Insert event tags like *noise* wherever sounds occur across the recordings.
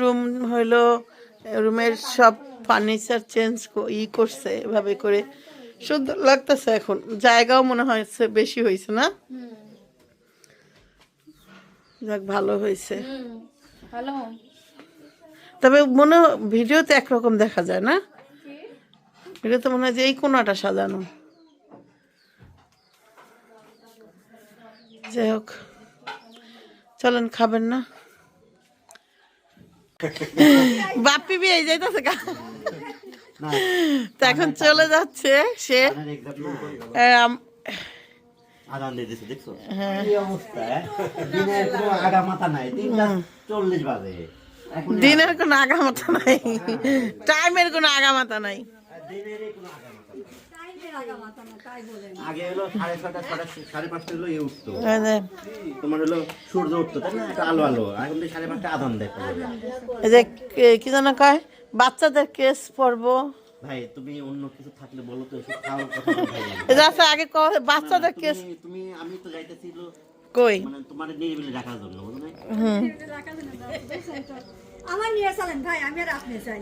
Room হইল রুমের সব ফার্নিচার চেঞ্জ ই করছে এভাবে করে। সুন্দর লাগতেছে এখন। জায়গাও মনে হয়েছে বেশি হয়েছে না? যাক ভালো হয়েছে তবে মনে ভিডিওতে একরকম দেখা যায় না? ভিডিওতে মনে হয় যে এই কোনাটা সাজানো। যাই হোক চলেন খাবেন না? *laughs* বাপ্পি বিয়ে যাইতেছে তো এখন চলে যাচ্ছে সে। হ্যাঁ? দিনের কোনো আগামাতা নাই। টাইমের কোনো আগামাতা নাই। আগা মাথা নাই। আগে হলো সাড়ে ছটা ছটা সাড়ে পাঁচটা হলো ইয়ে উঠতো। এই তোমার হলো সূর্য উঠতো তাই না? একটা আলো আলো। এখন তো সাড়ে পাঁচটা আদান দেয় এই যে কি যেন কয়? বাচ্চাদের কেস পড়ব। ভাই তুমি অন্য কিছু থাকলে বলো তো খাওয়ার কথা যে আগে বাচ্চাদের কেস তুমি- আমি তো যাইতেছিল কই? মানে তোমার নিরিবিলি রাখার জন্য বুঝো না আমার নিয়ে চলেন ভাই আমি আর আপনি চাই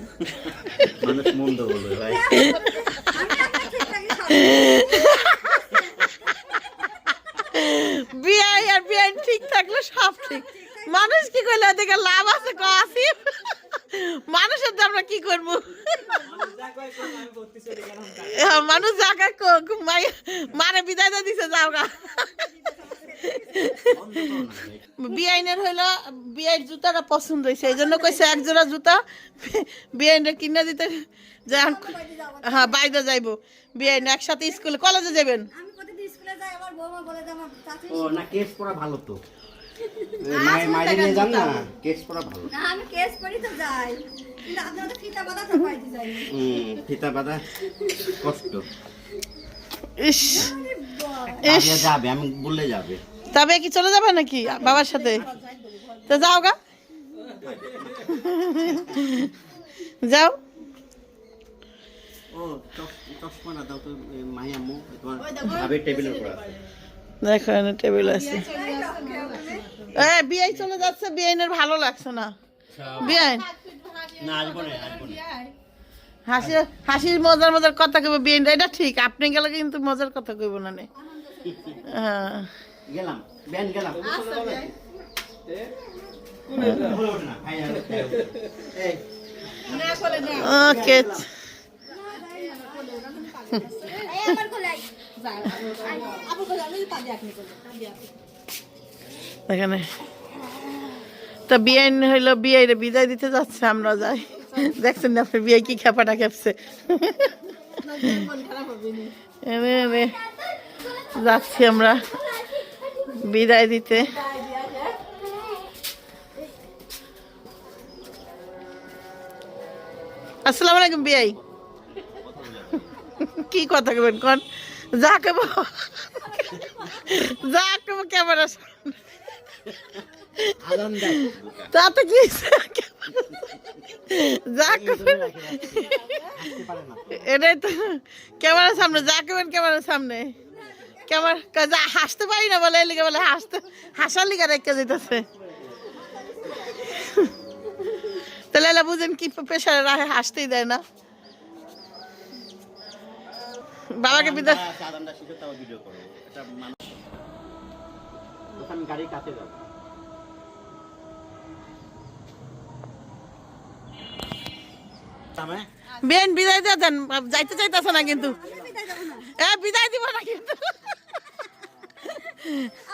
মানুষ মন্দ বলবে ভাই। বিআই আর বিআই ঠিক থাকলে সব ঠিক। মানুষ কি করলে ওদিকে লাভ আছে ক আসিফ মানুষের তো আমরা কি করব? মানুষ জায়গা মারে বিদায় দিয়ে দিছে যাও গা। বিআইনের হইল বিআইর জুতাটা পছন্দ হয়েছে এই জন্য কইছে এক জোড়া জুতা বিআইনের কিনে দিতে যা হ্যাঁ বাইরে যাইবো। বিআইন একসাথে স্কুলে কলেজে যাবেন? আমি প্রতিদিন স্কুলে যাই আমার বৌমা বলে যে আমার চাচি ও না কেস পড়া ভালো তো। মায়ের মায়ের নিয়ে যান না কেস পড়া ভালো। না আমি কেস করি তো যাই। কিন্তু আপনারা তো ফিতা বাঁধা তো পাইতে যাই। হুম ফিতা বাঁধা কষ্ট। ইস যাবে আমি বললে যাবে। তবে কি চলে যাবে নাকি বাবার সাথে? তো যাও গা যাও দেখো টেবিল আছে বিআই চলে যাচ্ছে বিআইনের ভালো লাগছে না হাসি হাসির মজার মজার কথা কইব বিআইন এটা ঠিক আপনি গেলে কিন্তু মজার কথা কইব না নে হ্যাঁ গেলাম গেলাম ওকে। এখানে। তা বিআইন হইল বিআইরে বিদায় দিতে যাচ্ছে আমরা যাই। দেখছেন না আপনার বিআই কি খেপাটা খেপছে? যাচ্ছি আমরা বিদায় দিতে। আসসালামু আলাইকুম বিআই। কি কথা কবেন কন? যা কেব যা কেব ক্যামেরা তাতে কি যা এটাই তো। ক্যামেরার সামনে যা করবেন ক্যামেরার সামনে। ক্যামেরা যা হাসতে পারি না বলে এলিগে বলে হাসতে হাসার লিগা রেখে যেতেছে তাহলে এলা বুঝেন কি প্রেশারে রাখে হাসতেই দেয় না। বাবাকে বিদায়। কাছে যাব বেন বিদায় দিয়ে দেন। যাইতে চাইতেছে না কিন্তু। এ বিদায় দিব না কিন্তু।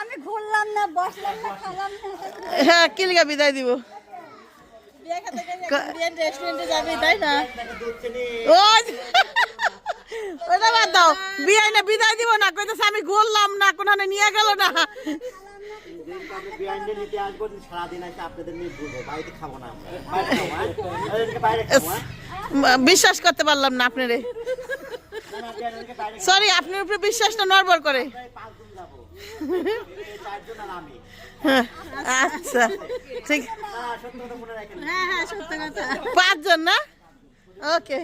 আমি ঘুরলাম না বসলাম না খেলাম না। হ্যাঁ কিলিকা বিদায় দিব রেস্টুরেন্টে যাবে তাই না ও ওটা বাদ দাও। বিয়ে না বিদায় দিব না। কইতেছে আমি ঘুরলাম না কোনখানে নিয়ে গেল না। হ্যাঁ? হ্যাঁ? বিশ্বাস করতে পারলাম না আপনারে। সরি আপনার উপরে বিশ্বাসটা নড়বড় করে। আচ্ছা ঠিক। পাঁচজন না? ওকে।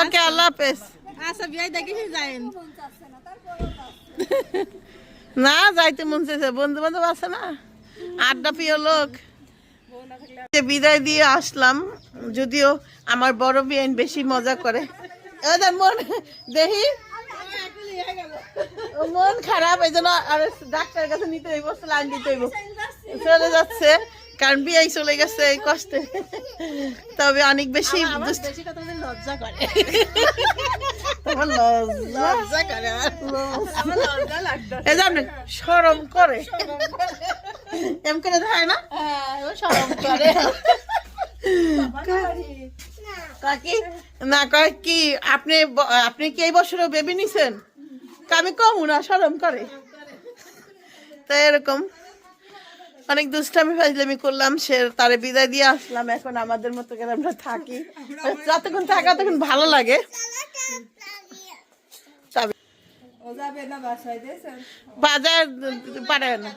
ওকে আল্লাহ হাফেজ। আচ্ছা বিয়ে দেখে যায়েন। না যাইতে মন চাইছে। বন্ধু বান্ধব আছে না? আড্ডা প্রিয় লোক। বিদায় দিয়ে আসলাম যদিও আমার বড় বিয়ান বেশি মজা করে। মন দেখি। মন খারাপ এই জন্য আর ডাক্তারের কাছে নিতে হইব স্লাইন দিতে হইব। চলে যাচ্ছে কারণ বিয়াই চলে গেছে এই কষ্টে। তবে অনেক বেশি লজ্জা করে। তোমার লজ্জা লজ্জা করে আমার। আমার লজ্জা লাগতো। এই জন্য সরম করে। এম করে দেয় না? হ্যাঁ করে। কাকি না কয় কি আপনি আপনি কি এই বছরও বেবি নিছেন? আমি কম না সরম করে। তাই এরকম। অনেক দুষ্টামি ফাজলামি করলাম সে তারে বিদায় দিয়ে আসলাম। এখন আমাদের মতো করে আমরা থাকি। যতক্ষণ থাকা তখন ভালো লাগে। বাজার পারে না।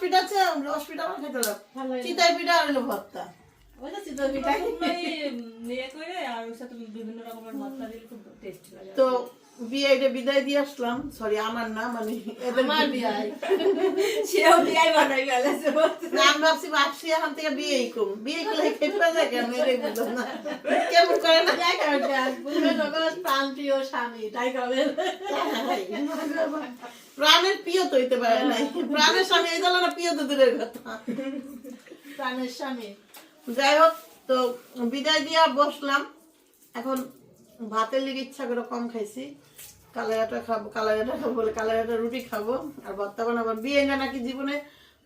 পিঠা আছে রস পিঠা আমার খেতে দাও চিতাই পিঠা আর ভর্তা। ওই তো চিতই পিঠা। নিয়ে করে আর ওর সাথে বিভিন্ন রকমের মশলা দিলে খুব টেস্ট লাগে। তো বিয়েটা বিদায় দিয়ে আসলাম। সরি আমার না মানে আমার সেও বানাই আমি ভাবছি ভাবছি এখন থেকে বিয়েই কম বিয়ে করলে খেতে যায় কেন? এটাই বুঝলাম না। কেমন করে না? স্বামী তাই কবে প্রাণের প্রিয় তো হইতে পারে নাই প্রাণের স্বামী এই দল না প্রিয় তো দূরের কথা। প্রাণের স্বামী। যাই হোক তো বিদায় দিয়া বসলাম। এখন ভাতের লিগে ইচ্ছা করে কম খাইছি। কালাইয়াটা খাব কালাইয়াটা খাব বলে কালাইয়াটা রুটি খাব। আর ভর্তা বানাবো। বিয়ে না নাকি জীবনে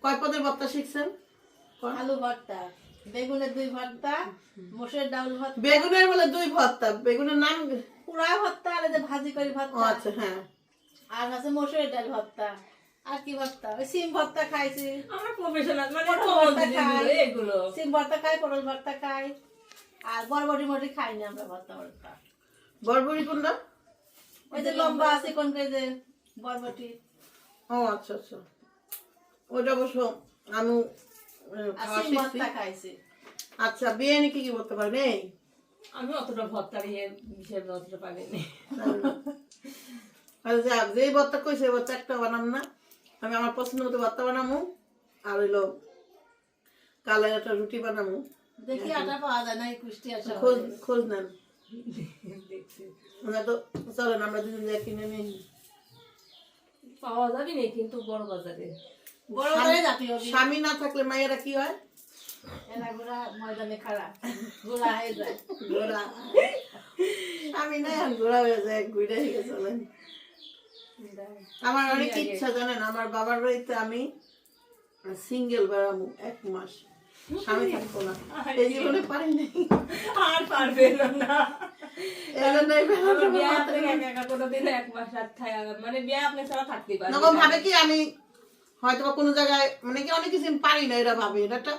কয় পদের ভর্তা শিখছেন? আলু ভর্তা বেগুনের দুই ভর্তা মোষের ডাউল ভর্তা। বেগুনের বলে দুই ভর্তা। বেগুনের নাম? পুরা ভর্তা আর যে ভাজি করি ভর্তা। আচ্ছা হ্যাঁ। আর আছে মসুরের ডাল ভর্তা। আর কি ভর্তা? ওই সিম ভর্তা খাইছি। আমার প্রফেশনাল মানে ভর্তা খাই। এগুলো। সিম ভর্তা খাই পটল ভর্তা খাই। আর বরবটি মটি খাই না আমরা ভর্তা ভর্তা। বরবরি কোনটা? ওই যে লম্বা আছে কোন কে যে বরবটি। ও আচ্ছা আচ্ছা। ওটা অবশ্য আমি। ভর্তা খাইছি। আচ্ছা বিরিয়ানি কি কি করতে পারবে? আমি অতটা ভর্তার ইয়ে হিসেবে অতটা পারিনি যাক যেই ভর্তা কইছে ভর্তা একটা বানাম না। আমি আমার পছন্দ মতো ভর্তা বানামু আর হইল কালাই একটা রুটি বানামু। দেখি আটা পাওয়া যায় না এই কুষ্টিয়ার খোঁজ খোঁজ নেন। আমরা তো চলেন আমরা দুজন যাই কিনে নিই। পাওয়া যাবে না কিন্তু বড় বাজারে। বড় বড় জাতীয় স্বামী না থাকলে মায়েরা কি হয়? এরা ঘোড়া ময়দানে খাড়া ঘোড়া হয়ে যায়। ঘোড়া স্বামী নাই আর ঘোড়া হয়ে যায় ঘুরে হয়ে চলেন। আমার অনেক ইচ্ছা জানেন আমার বাবার বাড়িতে আমি সিঙ্গেল বেড়াবো এক মাস। স্বামী থাকব না। এই জীবনে পারি নাই। আর পারবে না। মানে না। ভাবে কি আমি হয়তো কোনো জায়গায় মানে কি অনেক কিছু পারি না এরা ভাবে। এটা একটা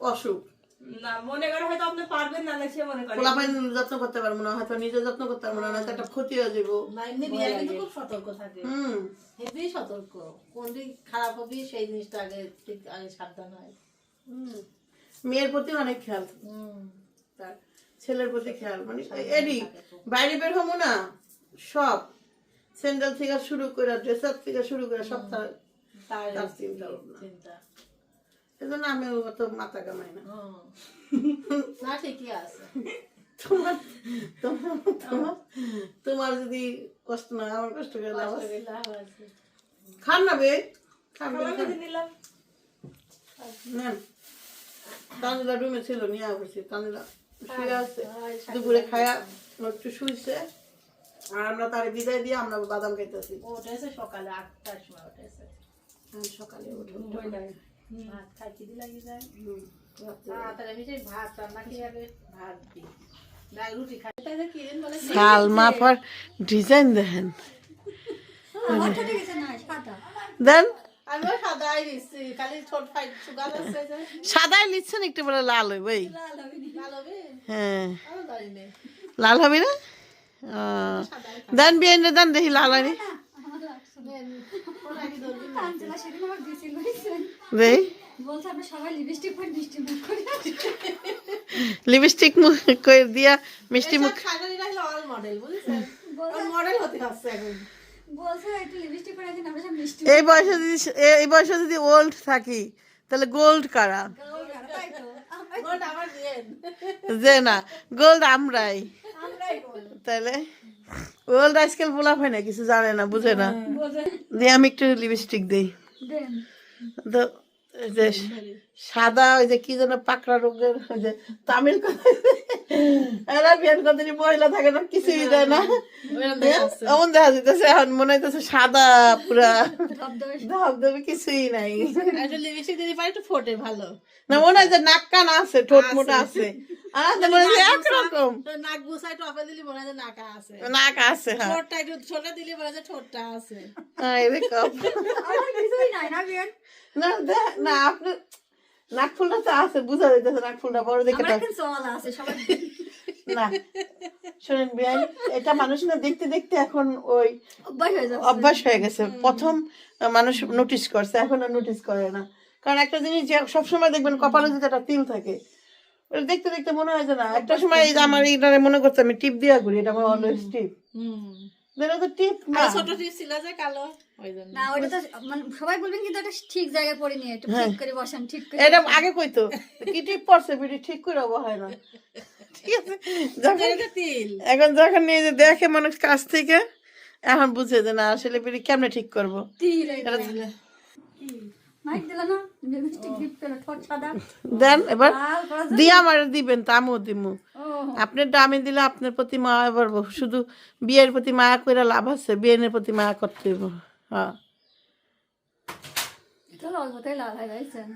অসুখ। না মনে করে হয়তো আপনি পারবেন না না সে মনে করে। পোলাপাই যত্ন করতে পারব না হয়তো নিজে যত্ন করতে পারব না একটা ক্ষতি হয়ে যাব না এমনি বিয়ে কিন্তু খুব সতর্ক থাকে। হুম। হেবি সতর্ক। কোন দিক খারাপ হবে সেই জিনিসটা আগে ঠিক আগে সাবধান হয়। মেয়ের প্রতি অনেক খেয়াল। হুম। তার ছেলের প্রতি খেয়াল। মানে এডি বাইরে বের হব না সব। স্যান্ডেল থেকে শুরু করে ড্রেস আপ থেকে শুরু করে সব তার চিন্তা ভাবনা। চিন্তা। এজন্য আমি অত মাথা কামাই না। *laughs* না ঠিকই আছে। তোমার তোমার তোমার তোমার যদি কষ্ট না আমার কষ্ট করে লাভ আছে। খান না বে খান নিলাম নেন। তানিলা রুমে ছিল নিয়ে আসছি তানিলা শুয়ে আছে দুপুরে খায়া একটু শুইছে। আর আমরা তার বিদায় দিয়ে আমরা বাদাম খাইতেছি। ও উঠেছে সকালে আটটার সময় উঠেছে সকালে উঠে ভাত খাই কি লাগি যায় কাল মাপার ডিজাইন দেখেন। দেন। সাদাই লিখছেন একটু বলে লাল হইব হবে হ্যাঁ। লাল হবে না? দেন বিয়াইন দেন দেখি লাল হয়নি কাঞ্চনা সেদিন আমার দিছিল বুঝছেন? দেই বলছে আমরা সবাই লিপস্টিক পরে মিষ্টি মুখ করি লিপস্টিক মুখ করে দিয়া মিষ্টি মুখ সাজারি রাখলে অল মডেল বুঝছেন মডেল হতে হচ্ছে এখন বলছে একটু লিপস্টিক পরে আছেন আমরা সব মিষ্টি এই বয়সে যদি এই বয়সে যদি ওল্ড থাকি তাহলে গোল্ড কারা? *laughs* যে না গোল্ড আমরাই। আমরাই তাহলে ওল্ড আজকাল বলা হয় না কিছু জানে না বুঝে না। দিয়ে আমি একটু লিপস্টিক দিই। তো যে সাদা ওই যে কি যেন পাকড়া রোগের ওই যে তামিল কথা। এরা বিয়ান কতটি মহিলা থাকে না কিছুই দেয় না। এমন দেখা যেতেছে এখন মনে হইতেছে সাদা পুরা ধবধবে। কিছুই নাই। ফোটে ভালো। না মনে হয় যে নাক কান আছে ঠোঁট মোটা আছে। মনে হয় নাক গুছাই টপে দিলি মনে হয় যে নাকা আছে। নাক আছে হ্যাঁ। ছোট দিলি মনে যে ঠোঁটটা আছে। না দেখ- না আপনি নাক ফুলটা তো আছে বুঝা যাইতেছে নাক ফুলটা বড় দেখে আছে সবাই না শোনেন বিয়াই এটা মানুষ না দেখতে দেখতে এখন ওই অভ্যাস হয়ে হয়ে গেছে। প্রথম মানুষ নোটিস করছে এখন আর নোটিস করে না। কারণ একটা জিনিস যে সবসময় দেখবেন কপালে যদি একটা তিল থাকে ওটা দেখতে দেখতে মনে হয় যে না একটা সময় এই যে আমার এইটা মনে করছে আমি টিপ দিয়া করি এটা আমার অলওয়েজ টিপ। হুম তো টিপ না ছোট টিপ ছিল যে কালো না ওটা তো মানে সবাই বলবেন কিন্তু এটা ঠিক জায়গায় পরে নিয়ে একটু ঠিক করে বসান ঠিক করে এটা আগে কইতো কি টিপ পড়ছে বিড়ি ঠিক করে হয় না। ঠিক আছে যখন এটা তিল। এখন যখন নিয়ে যে দেখে মানুষ কাছ থেকে এখন বুঝে যে না আসলে বিড়ি কেমনে ঠিক করব? তিল এটা দেন এবার। দিয়া আমার দিবেন তা আমিও দিমু। ও। আপনার দামে দিলে আপনার প্রতি মায়া বাড়বো শুধু বিয়ের প্রতি মায়া করে লাভ আছে বিয়ের প্রতি মায়া করতে হ্যাঁ। এটা অল্পতেই লাল হয়ে যাইছেন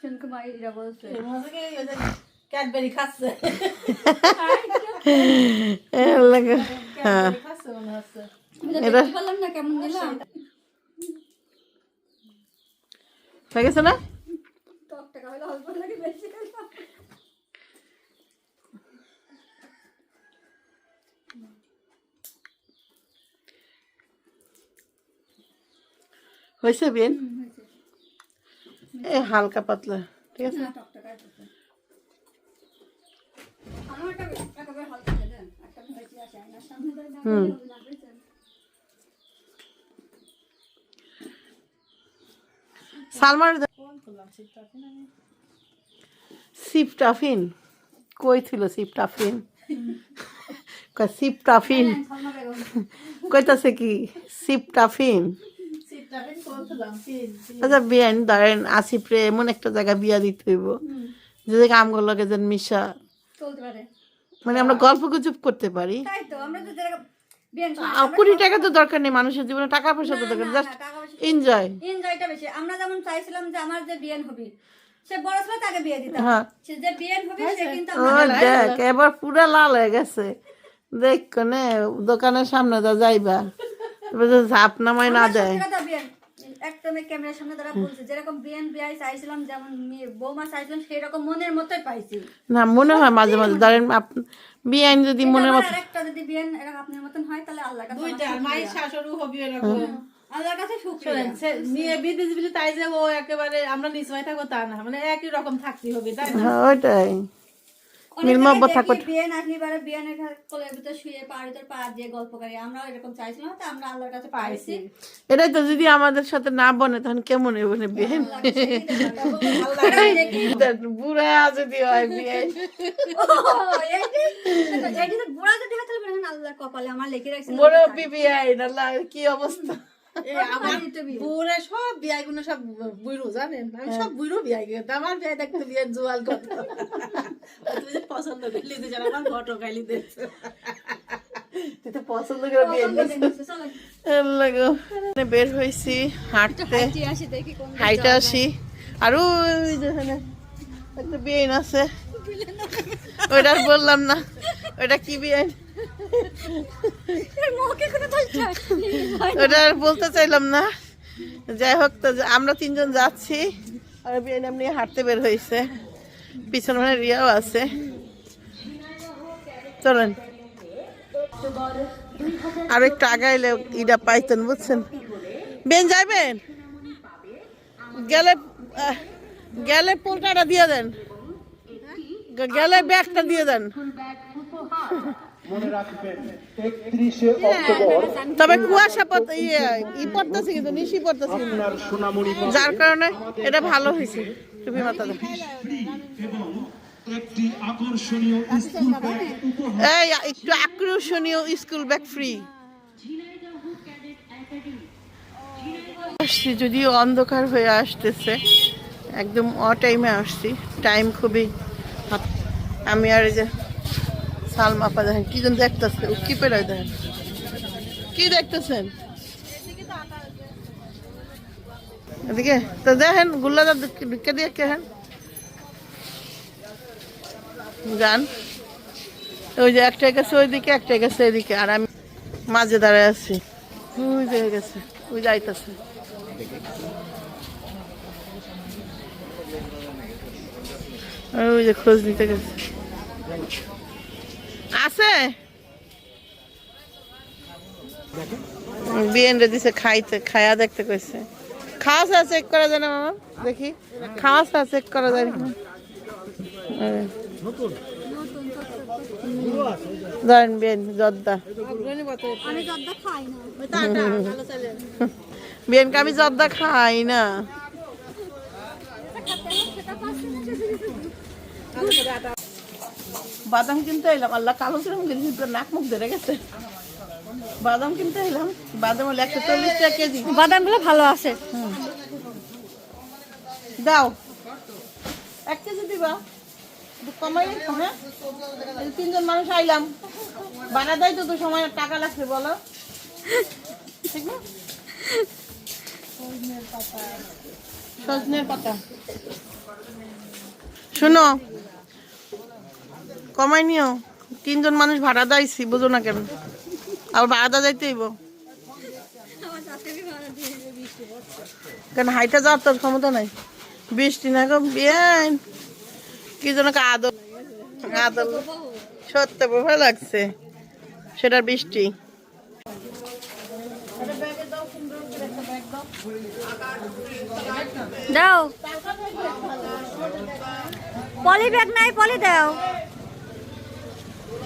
শুনকে মাই এরা বলছে ক্যাডবেরি খাচ্ছে এ লাগে হ্যাঁ ক্যাডবেরি খাচ্ছে মনে হচ্ছে আমি তো দেখতে পারলাম না কেমন দিলাম হয়ে গেছে না? হয়েছে বিয়েন এ হালকা পাতলা ঠিক আছে? না টক টাকা আমার একটা একেবারে হালকা দেন একটা ভেজি আছে আয়নার সামনে ধরে না হুম। লাগবেন সালমার কোন করলাম শীতটা সিপ টাফিন কই ছিল সিপ টাফিন সিপ টাফিন কইতাছে কি? সিপ টাফিন শীতটা আমি কোন করলাম তিল তিল। আচ্ছা বিয়ান ধরেন আসিফরে এমন একটা জায়গা বিয়া দিতে হইব। যে জায়গা আমগুলো লাগে যেন মিশা মানে আমরা গল্প গুজব করতে পারি। তাই তো আমরা তো যেরকম বিয়ান আর কোটি টাকা তো দরকার নেই মানুষের জীবনে টাকা পয়সা তো দরকার জাস্ট এনজয় এনজয়টা বেশি। আমরা যেমন চাইছিলাম যে আমার যে বিয়ান হবে সে বড় ছিল তাকে বিয়ে দিতাম সে যে বিয়ান হবে সে কিন্তু দেখ এবার পুরা লাল হয়ে গেছে। দেখ নে দোকানের সামনে যা যাইবা। ঝাপ নামাই না দেয়। কথা বিয়ান একদম ক্যামেরার সামনে তারা বলছে যেরকম বিয়ান বিয়াই চাইছিলাম যেমন বৌমা চাইছিলাম সেই রকম মনের মতোই পাইছি। না মনে হয় মাঝে মাঝে। ধরেন বিয়াইন যদি মনের মতো আরেকটা যদি বিয়ান এরকম আপনার মতন হয় তাহলে আল্লাহ কাছে দুইটা মায়ের শাশুড়ু শাশুড়ি হবি এরকম আল্লাহর কাছে শুকরিয়া। নিয়ে মেয়ে বিদেশ বিলি তাই যে ও একেবারে আমরা নিশ্চয় থাকব তা না মানে একই রকম থাকতে হবে তাই না? হ্যাঁ ওইটাই। অনেক মিলমহব্বত থাকবে। বিয়ান আসলি পারে বিয়ানের কোলের ভিতর শুয়ে পাড়ের ভিতর পা দিয়ে গল্প করে। আমরাও এরকম চাইছিলাম তো আমরা আল্লাহর কাছে পাইছি। এটাই তো যদি আমাদের সাথে না বনে তখন কেমন বনে বুড়া যদি হয় বিয়াইন *laughs* বুড়া যদি হয় তাহলে আল্লাহ কপালে আমার লেখে রাখছে মুরব্বী বিয়াইন আল্লাহ কি অবস্থা? আমার বুড়ে সব বিয়াই গুলো সব বুড়ো জানেন? আমি সব বুড়ো বিয়াই গেছি। আমার বিয়াই দেখতে বিয়ের জোয়াল কত তুমি যে পছন্দ করলি যে আমার ফটো খাইলি দেখছ। তুই তো পছন্দ করে বিয়ে আল্লাহ গো। বের হয়েছি হাঁটতে। আসি দেখি কোন হাইটে আসি। আর ওই যে একটা বিয়াইন আছে। ওইটা বললাম না। ওইটা কি বলছে ওটা বলতে চাইলাম না। যাই হোক, তো আমরা তিনজন যাচ্ছি। আর বিয়াইন এমনি হাঁটতে বের হয়েছে। পিছনে মানে রিয়াও আছে। চলেন। আর একটু আগাইলে ইটা পাইতেন, বুঝছেন? বেন যাইবেন গেলে গেলে পোলটাটা দিয়ে দেন। গেলে ব্যাগটা দিয়ে দেন। মনে রাখবেন একত্রিশে অক্টোবর তবে কুয়াশা পড়তে ইয়ে ই পড়তেছে কিন্তু নিশি পড়তেছে। কিন্তু যার কারণে এটা ভালো হয়েছে টুপি মাথা একটি আকর্ষণীয় স্কুল এই একটু আকর্ষণীয় স্কুল ব্যাগ ফ্রি আসছি যদিও অন্ধকার হয়ে আসতেছে একদম অ টাইমে আসছি টাইম খুবই আমি আর এই যে সালমা আপা দেখেন, কি যেন দেখতেছে কি পেরাই দেখেন। কি দেখতেছেন? এদিকে, তো দেখেন গুল্লাদা ঢুকে দিয়ে কেহেন গান ওই যে একটা গেছে ওইদিকে একটা গেছে এদিকে, আর আমি মাঝে দাঁড়ায় আছি। ওই যে গেছে, ওই যাইতেছে ওই যে খোঁজ নিতে গেছে। আছে? বিয়েনরে দিছে খাইতে খায়া দেখতে কইছে। খাওয়া চা চেক করা যায় না মামা? দেখি। খাওয়া চা চেক করা যায় না। ধরেন বিয়েন জর্দা। আমি জর্দা খাই না। বিয়েনকে আমি জর্দা খাই না। বাদাম কিনতে এলাম আল্লাহ কালো কিরম পুরো নাক মুখ ধরে গেছে। বাদাম কিনতে এলাম বাদাম হলো একশো চল্লিশ টাকা কেজি। বাদাম বাদামগুলো ভালো আছে। দাও। এক কেজি দিবা? কমাই হ্যাঁ? এই তিনজন মানুষ আইলাম। বানা দেয় তো তো সময় টাকা লাগছে বলো। ঠিক না? সজনের পাতা। শোনো কমাই নিও। তিনজন মানুষ ভাড়া দাইছি, বুঝো না কেন? আর ভাড়া যাইতে হইব। কেন হাইটা যাওয়ার তোর ক্ষমতা নাই? বৃষ্টি না গো, বিয়ান। কি যেন আদর আদর সত্য ভালো লাগছে। সেটা বৃষ্টি। দাও। পলি ব্যাগ নাই, পলি দাও।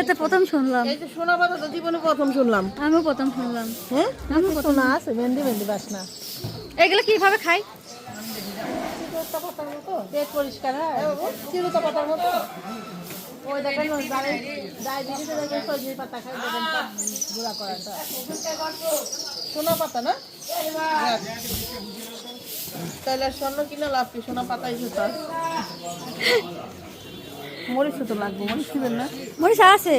এটা প্রথম শুনলাম। এই যে সোনা পাতা তো জীবনে প্রথম শুনলাম। আমিও প্রথম শুনলাম। হ্যাঁ? সোনা আছে ভেন্ডি ভেন্ডি বাসনা। এগুলো কীভাবে খাই? পেট পরিষ্কার হ্যাঁ? চিরুতা পাতার মতো। ওই দেখেন ডায়াবেটিসে দেখেন সজনে পাতা খাই দেখেন গুঁড়া করাটা সোনা পাতা না। তাহলে স্বর্ণ কিনে লাভ কি? সোনা পাতাই জুতা মরিচ তো লাগবে মরিচ দিবেন না? মরিচা আছে।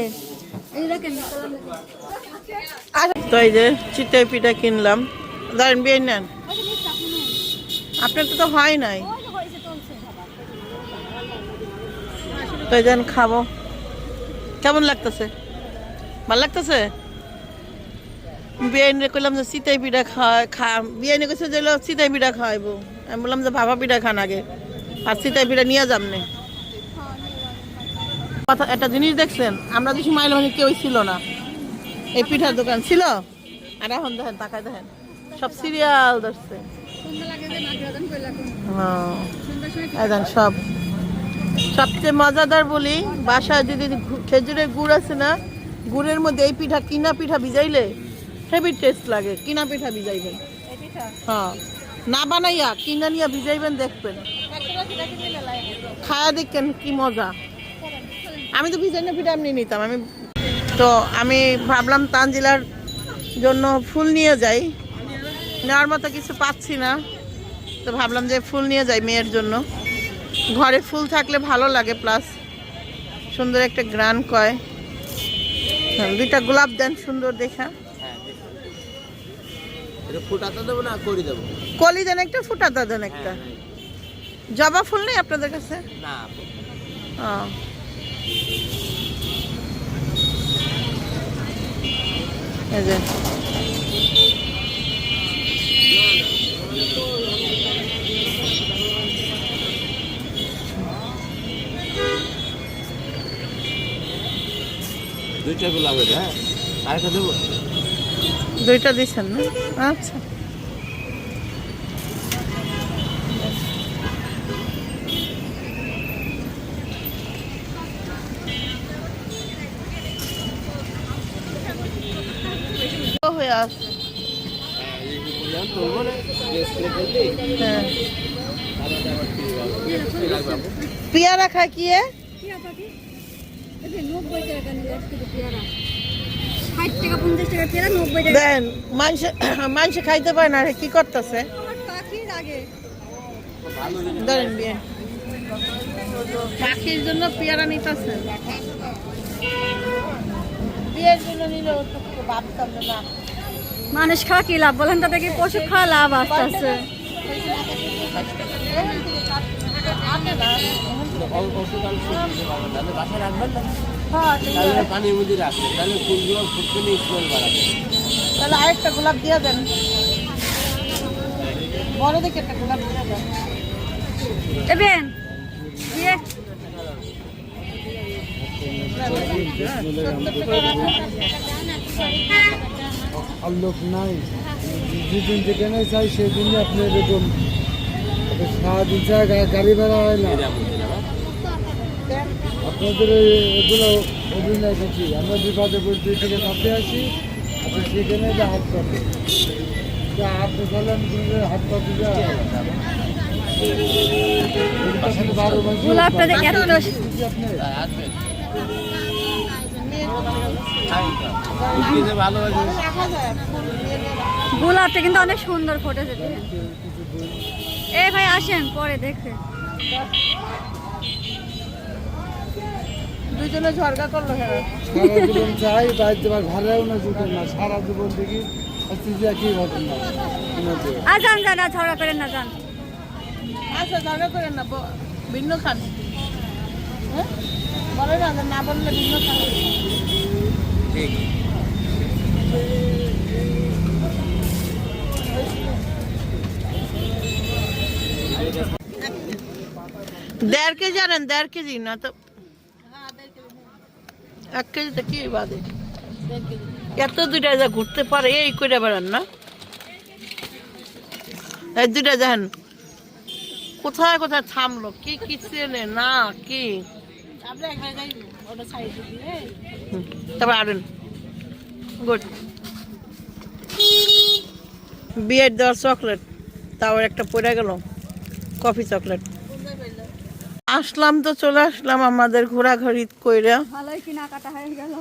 তো এই যে চিটাই পিঠা কিনলাম। ধরেন বিয়ে নেন। আপনার তো তো হয় নাই। তো এই খাব। কেমন লাগতেছে? ভালো লাগতেছে? বিয়াইনে কইলাম যে চিতাই পিঠা খাওয়া খা বিয়াইনে কইছে যে চিতাই পিঠা খাওয়াইবো। আমি বললাম যে ভাপা পিঠা খান আগে। আর চিতাই পিঠা নিয়ে যাম নে কথা একটা জিনিস দেখছেন? আমরা দেখি মাইল মানে কেউ ছিল না। এই পিঠার দোকান ছিল? আর এখন দেখেন তাকায় দেখেন। সব সিরিয়াল ধরছে। হ্যাঁ। সব। সবচেয়ে মজাদার বলি বাসায় যদি খেজুরের গুড় আছে না গুড়ের মধ্যে এই পিঠা কিনা পিঠা ভিজাইলে হেভি টেস্ট লাগে কিনা পিঠা ভিজাইবেন। হ্যাঁ। না বানাইয়া কিনা নিয়ে ভিজাইবেন দেখবেন। খায়া দেখেন কি মজা। আমি তো ভিজাই না পিঠা এমনি নিতাম আমি তো আমি ভাবলাম তানজিলার জন্য ফুল নিয়ে যাই। নেওয়ার মতো কিছু পাচ্ছি না তো ভাবলাম যে ফুল নিয়ে যাই মেয়ের জন্য। ঘরে ফুল থাকলে ভালো লাগে প্লাস সুন্দর একটা গ্রান কয়। হ্যাঁ, দুইটা গোলাপ দেন সুন্দর দেখা। ফুটাতে দেবো না করে দেবো? কলি দেন একটা ফুটাতা দেন একটা। জবা ফুল নেই আপনাদের কাছে? না। এই যে। দুইটা গোলাপ হ্যাঁ? আরেকটা দেবো? দুইটা দিছেন না? আচ্ছা। আসছে কি দেন মানুষ খাইতে পারে না কি করতেছে? পাখির জন্য পেয়ারা নিতেছে। বিয়ের জন্য নিলে মানুষ খাওয়া কি লাভ? বলেন তাতে কি পশু খাওয়া লাভ আস্তে আস্তে হ্যাঁ, পানির মধ্যে রাখবে তাহলে ফুলগুলো ফুটবে স্মেল বাড়াবে তাহলে আরেকটা গোলাপ দিয়ে দেন। বড় দেখে একটা গোলাপ দিয়ে দেন। দিয়ে। আর লোক নাই। যেদিন যেখানে চাই সেদিনই আপনি আপনি সারাদিন গা- গাড়ি ভাড়া হয় না। আপনাদের এগুলো অভিনয় করছি। আমরা বিপদে পড়ছি থেকে কাছে আসি আপনি সেখানে যে হাত যা আপনি বলেন কিন্তু হাত এত গোলাপটা কিন্তু অনেক সুন্দর ফুটেছে। এ ভাই আসেন পরে দেখে দুজনে ঝরগা করল সারা জীবন চাই দেবার না জুটেন না সারা জীবন দেখি একই ঘটনা। আর যান ঝগড়া করেন না যান। আচ্ছা ঝগড়া করেন না ভিন্ন খান। হ্যাঁ? বলে না না বললে ভিন্ন ঠিক। দেড় কেজি আনেন দেড় কেজি না তো এক কেজিতে কি বাদে? এত দুইটা যা ঘুরতে পারে এই করে বেড়ান না। এই দুইটা দেখেন কোথায় কোথায় থামলো? কি কি চেনে? না কি? তারপর আনেন গুড। বিয়ের দেওয়ার চকলেট তাও একটা পড়ে গেল। Coffee chocolate. আসলাম তো চলে আসলাম আমাদের ঘোরাঘুরি কইরা। কেনাকাটা হয়ে গেল।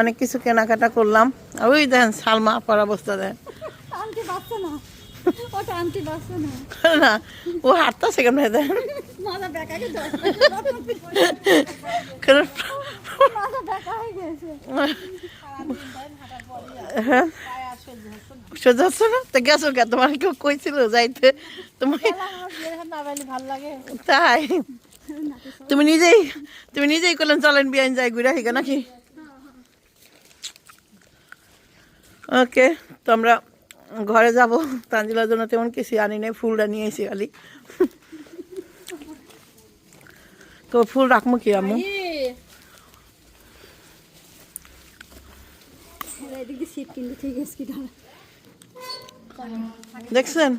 অনেক কিছু কেনাকাটা করলাম। ওই দেখেন সালমা আপার অবস্থা দেখেন। ওটা আনতে পারছে না। না ও হাঁটতেছে কেন মাথা গেছে। মাথা হয়ে গেছে। হ্যাঁ? সহ্য হচ্ছে না? তো গেছো কে? তোমার কেউ কইছিল যাইতে? তুমি তাই? তুমি নিজেই তুমি নিজেই করলেন চলেন বিয়ান যাই ঘুরে হিগা নাকি? ওকে তো আমরা ঘরে যাব তাঞ্জিলার জন্য তেমন কিছু আনি নাই ফুলটা নিয়ে এসে খালি। তো ফুল রাখব কি আমি দেখছেন?